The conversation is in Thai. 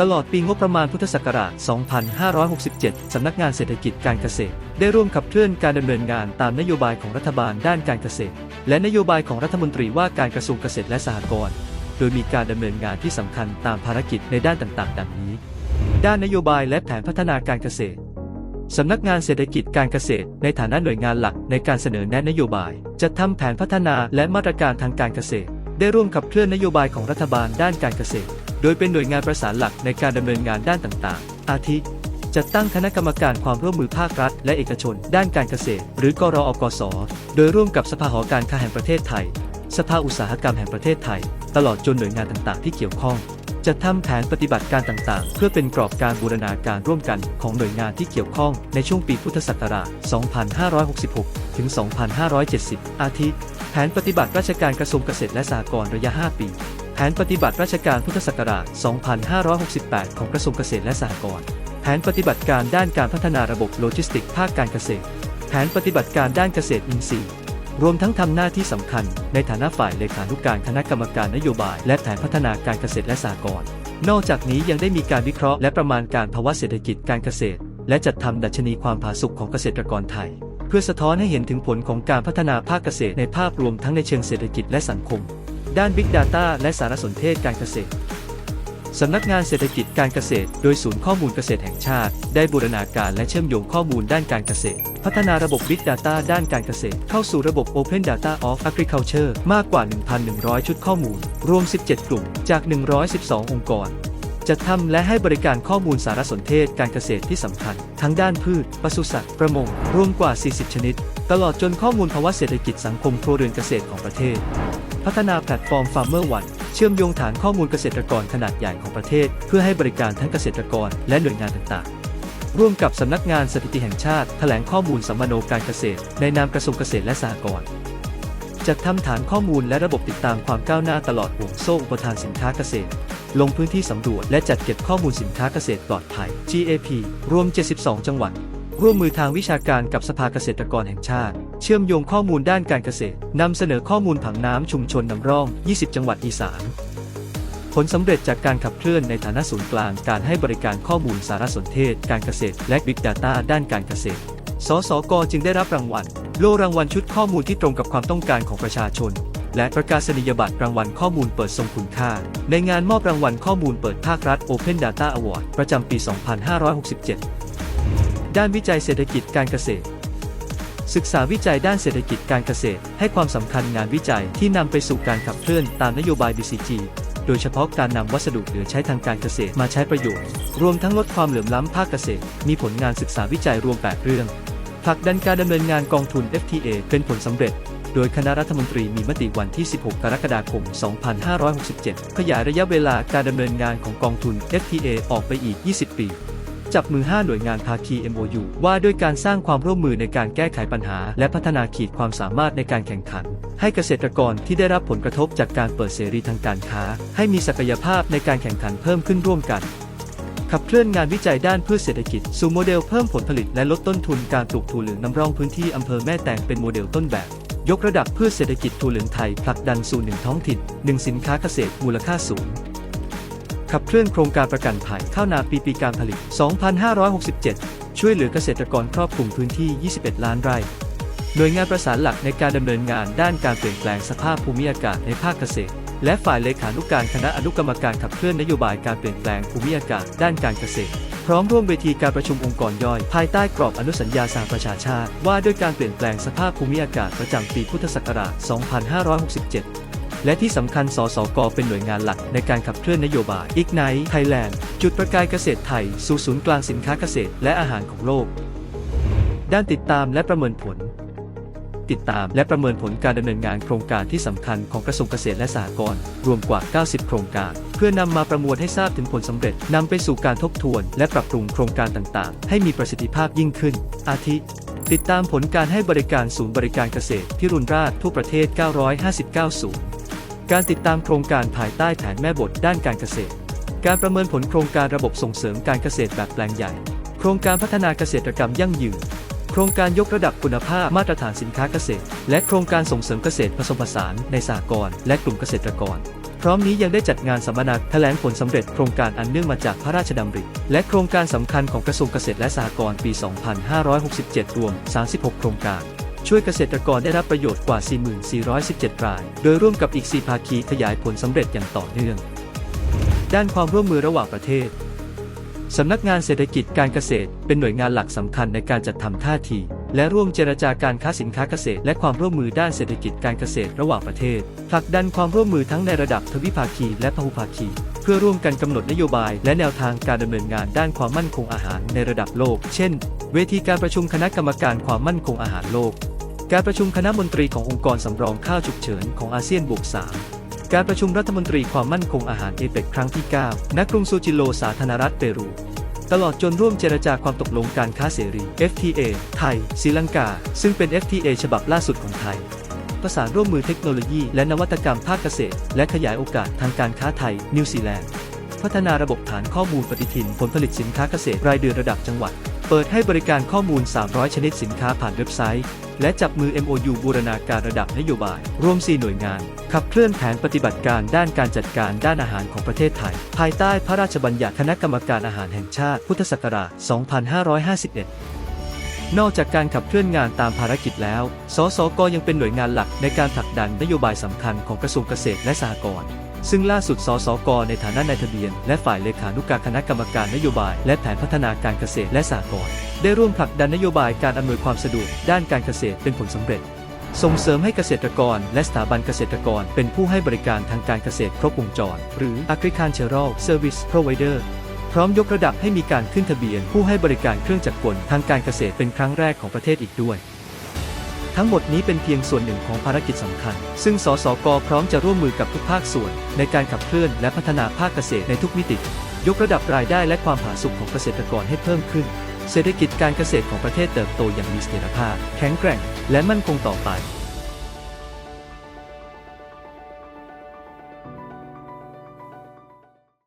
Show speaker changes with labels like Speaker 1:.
Speaker 1: ตลอดปีงบประมาณพุทธศักราช 2567 สำนักงานเศรษฐกิจการเกษตร ได้ร่วมขับเคลื่อนการดำเนินงานตามนโยบายของรัฐบาลด้านการเกษตร และนโยบายของรัฐมนตรีว่าการกระทรวงเกษตรและสหกรณ์ โดยมีการดำเนินงานที่สำคัญตามภารกิจในด้านต่างๆ ดังนี้ ด้านนโยบายและแผนพัฒนาการเกษตร สำนักงานเศรษฐกิจการเกษตร ในฐานะหน่วยงานหลักในการเสนอแนะนโยบายจัดทำแผนพัฒนาและมาตรการทางการเกษตร ได้ร่วมขับเคลื่อนนโยบายของรัฐบาลด้านการเกษตร โดยเป็นหน่วยงานประสานหลักในการดำเนินงานด้านต่างๆ อาทิ จัดตั้งคณะกรรมการความร่วมมือภาครัฐ และเอกชน ด้านการเกษตร หรือกรอกส โดยร่วมกับสภาหอการค้าแห่งประเทศไทย สภาอุตสาหกรรมแห่งประเทศไทย ตลอดจนหน่วยงานต่างๆ ที่เกี่ยวข้องจัดทำแผนปฏิบัติการต่างๆ เพื่อเป็นกรอบการบูรณาการร่วมกันของหน่วยงานที่เกี่ยวข้องในช่วงปีพุทธศักราช 2566 ถึง 2570 อาทิ แผนปฏิบัติราชการกระทรวงเกษตรและสหกรณ์ระยะ 5 ปี ผนปฏิบัติราชการพุทธศักราช 2568 ของกระทรวงเกษตรและสหกรณ์ แผนปฏิบัติการด้านการพัฒนาระบบโลจิสติกส์ภาคการเกษตร แผนปฏิบัติการด้านเกษตรอินทรีย์ รวมทั้งทำหน้าที่สำคัญในฐานะฝ่ายเลขานุการคณะกรรมการนโยบาย และแผนพัฒนาการเกษตรและสหกรณ์ นอกจากนี้ยังได้มีการวิเคราะห์และประมาณการภาวะเศรษฐกิจการเกษตร และจัดทำดัชนีความผาสุกของเกษตรกรไทย เพื่อสะท้อนให้เห็นถึงผลของการพัฒนาภาคเกษตรในภาพรวมทั้งในเชิงเศรษฐกิจและสังคม ด้าน Big Data และสารสนเทศการเกษตร สำนักงานเศรษฐกิจการเกษตร โดยศูนย์ข้อมูลเกษตรแห่งชาติ ได้บูรณาการและเชื่อมโยงข้อมูลด้านการเกษตร พัฒนาระบบ Big Data ด้านการเกษตร เข้าสู่ระบบ Open Data of Agriculture มากกว่า 1,100 ชุดข้อมูล รวม 17 กลุ่ม จาก 112 องค์กรจัดทำและให้บริการข้อมูลสารสนเทศการเกษตรที่สำคัญ ทั้งด้านพืช ปศุสัตว์ ประมง รวมกว่า 40 ชนิด ตลอดจนข้อมูลภาวะเศรษฐกิจสังคมครัวเรือนเกษตรของประเทศ พัฒนาแพลตฟอร์ม Farmer One เชื่อมโยงฐานข้อมูลเกษตรกรขนาดใหญ่ของประเทศ เพื่อให้บริการทั้งเกษตรกรและหน่วยงานต่างๆ ร่วมกับสำนักงานสถิติแห่งชาติ แถลงข้อมูลสัมมโนการเกษตร ในนามกระทรวงเกษตรและสหกรณ์จัดทำฐานข้อมูลและระบบติดตามความก้าวหน้าตลอดห่วงโซ่อุปทานสินค้าเกษตร ลงพื้นที่สำรวจและจัดเก็บข้อมูลสินค้าเกษตรปลอดภัย GAP รวม 72 จังหวัด ร่วมมือทางวิชาการกับสภาเกษตรกรแห่งชาติ เชื่อมโยงข้อมูลด้านการเกษตรนำเสนอข้อมูลผังน้ำชุมชนนำร่อง 20 จังหวัดอีสานผลสำเร็จจากการขับเคลื่อนในฐานะศูนย์กลางการให้บริการข้อมูลสารสนเทศ การเกษตร และ Big Data ด้านการเกษตร สสกจึงได้รับรางวัล โล่รางวัลชุดข้อมูลที่ตรงกับความต้องการของประชาชน และประกาศนียบัตรรางวัลข้อมูลเปิดทรงคุณค่า ในงานมอบรางวัลข้อมูลเปิดภาครัฐ Open Data Award ประจำปี 2567 ด้านวิจัยเศรษฐกิจการเกษตร ศึกษาวิจัยด้านเศรษฐกิจการเกษตร ให้ความสำคัญงานวิจัยที่นำไปสู่การขับเคลื่อนตามนโยบาย BCG โดยเฉพาะการนำวัสดุเหลือใช้ทางการเกษตรมาใช้ประโยชน์ รวมทั้งลดความเหลื่อมล้ำภาคเกษตร มีผลงานศึกษาวิจัยรวม 8 เรื่องผลักดันการดำเนินงานกองทุน FTA เป็นผลสำเร็จ โดยคณะรัฐมนตรีมีมติวันที่ 16 กรกฎาคม 2567 ขยายระยะเวลาการดำเนินงานของกองทุน FTA ออกไปอีก 20 ปี จับมือ 5 หน่วยงานภาคี MOU ว่าด้วยการสร้างความร่วมมือในการแก้ไขปัญหา และพัฒนาขีดความสามารถในการแข่งขัน ให้เกษตรกรที่ได้รับผลกระทบจากการเปิดเสรีทางการค้า ให้มีศักยภาพในการแข่งขันเพิ่มขึ้นร่วมกันขับเคลื่อนงานวิจัยด้านพืชเศรษฐกิจ สู่โมเดลเพิ่มผลผลิตและลดต้นทุนการปลูกถั่วเหลืองน้ำร่องพื้นที่อำเภอแม่แตงเป็นโมเดลต้นแบบ ยกระดับพืชเศรษฐกิจถั่วเหลืองไทยผลักดันสู่หนึ่งท้องถิ่นหนึ่งสินค้าเกษตรมูลค่าสูง ขับเคลื่อนโครงการประกันภัยข้าวนาปีปีการผลิต 2567 ช่วยเหลือเกษตรกรครอบคลุมพื้นที่ 21 ล้านไร่ หน่วยงานประสานหลักในการดำเนินงานด้านการเปลี่ยนแปลงสภาพภูมิอากาศในภาคเกษตร และฝ่ายเลขานุการคณะอนุกรรมการขับเคลื่อนนโยบายการเปลี่ยนแปลงภูมิอากาศด้านการเกษตร พร้อมร่วมเวทีการประชุมองค์กรย่อย ภายใต้กรอบอนุสัญญาสหประชาชาติ ว่าด้วยการเปลี่ยนแปลงสภาพภูมิอากาศประจำปีพุทธศักราช 2567 และที่สำคัญสสกเป็นหน่วยงานหลักในการขับเคลื่อนนโยบาย Ignite Thailand จุดประกายเกษตรไทย สู่ศูนย์กลางสินค้าเกษตรและอาหารของโลก ด้านติดตามและประเมินผล ติดตามและประเมินผลการดำเนินงานโครงการที่สำคัญของกระทรวงเกษตรและสหกรณ์รวมกว่า 90 โครงการ เพื่อนำมาประมวลให้ทราบถึงผลสำเร็จนำไปสู่การทบทวน และปรับปรุงโครงการต่างๆ ให้มีประสิทธิภาพยิ่งขึ้น อาทิติดตามผลการให้บริการศูนย์บริการเกษตรพิรุณราชทั่วประเทศ 959ศูนย์ การติดตามโครงการภายใต้แผนแม่บทด้านการเกษตร การประเมินผลโครงการระบบส่งเสริมการเกษตรแบบแปลงใหญ่ โครงการพัฒนาเกษตรกรรมยั่งยืน โครงการยกระดับคุณภาพมาตรฐานสินค้าเกษตร และโครงการส่งเสริมเกษตรผสมผสานในสหกรณ์และกลุ่มเกษตรกร พร้อมนี้ยังได้จัดงานสัมมนาแถลงผลสำเร็จโครงการอันเนื่องมาจากพระราชดำริ และโครงการสำคัญของกระทรวงเกษตรและสหกรณ์ปี 2567 รวม 36 โครงการ ช่วยเกษตรกรได้รับประโยชน์กว่า 4417 ราย โดยร่วมกับอีก 4 ภาคีขยายผลสำเร็จอย่างต่อเนื่อง ด้านความร่วมมือระหว่างประเทศ สำนักงานเศรษฐกิจการเกษตร เป็นหน่วยงานหลักสำคัญในการจัดทำท่าที และร่วมเจรจาการค้าสินค้าเกษตร และความร่วมมือด้านเศรษฐกิจการเกษตรระหว่างประเทศผลักดันความร่วมมือทั้งในระดับทวิภาคีและพหุภาคีเพื่อร่วมกันกำหนดนโยบายและแนวทางการดำเนินงานด้านความมั่นคงอาหารในระดับโลก เช่น เวทีการประชุมคณะกรรมการความมั่นคงอาหารโลก การประชุมคณะมนตรีขององค์กรสำรองข้าวฉุกเฉินของอาเซียนบวก3การประชุมรัฐมนตรีความมั่นคงอาหารเอเปกครั้งที่ 9 ณ กรุงซูจิโล สาธารณรัฐเปรู ตลอดจนร่วมเจรจาความตกลงการค้าเสรี FTA ไทยศรีลังกา ซึ่งเป็น FTA ฉบับล่าสุดของไทย ประสานร่วมมือเทคโนโลยีและนวัตกรรมภาคเกษตร และขยายโอกาสทางการค้าไทย นิวซีแลนด์ พัฒนาระบบฐานข้อมูลปฏิทินผลผลิตสินค้าเกษตรรายเดือนระดับจังหวัด เปิดให้บริการข้อมูล 300 ชนิดสินค้าผ่านเว็บไซต์ และจับมือ MOU บูรณาการระดับนโยบาย รวม 4 หน่วยงาน ขับเคลื่อนแผนปฏิบัติการด้านการจัดการด้านอาหารของประเทศไทย ภายใต้พระราชบัญญัติคณะกรรมการอาหารแห่งชาติ พุทธศักราช 2551นอกจากการขับเคลื่อนงานตามภารกิจแล้ว สสกยังเป็นหน่วยงานหลักในการผลักดันนโยบายสำคัญของกระทรวงเกษตรและสหกรณ์ ซึ่งล่าสุด สสก ในฐานะนายทะเบียน และฝ่ายเลขานุการคณะกรรมการนโยบาย และแผนพัฒนาการเกษตรและสหกรณ์ได้ร่วมผลักดันนโยบายการอำนวยความสะดวกด้านการเกษตรเป็นผลสำเร็จ ส่งเสริมให้เกษตรกร และสถาบันเกษตรกร เป็นผู้ให้บริการทางการเกษตรครบวงจร หรือ Agricultural Service Provider พร้อมยกระดับให้มีการขึ้นทะเบียน ผู้ให้บริการเครื่องจักรกลทางการเกษตรเป็นครั้งแรกของประเทศอีกด้วย ทั้งหมดนี้เป็นเพียงส่วนหนึ่งของภารกิจสำคัญ ซึ่งสสกพร้อมจะร่วมมือกับทุกภาคส่วน ในการขับเคลื่อนและพัฒนาภาคเกษตรในทุกมิติ ยกระดับรายได้และความผาสุกของเกษตรกรให้เพิ่มขึ้น เศรษฐกิจการเกษตรของประเทศเติบโตอย่างมีเสถียรภาพ แข็งแกร่ง และมั่นคงต่อไป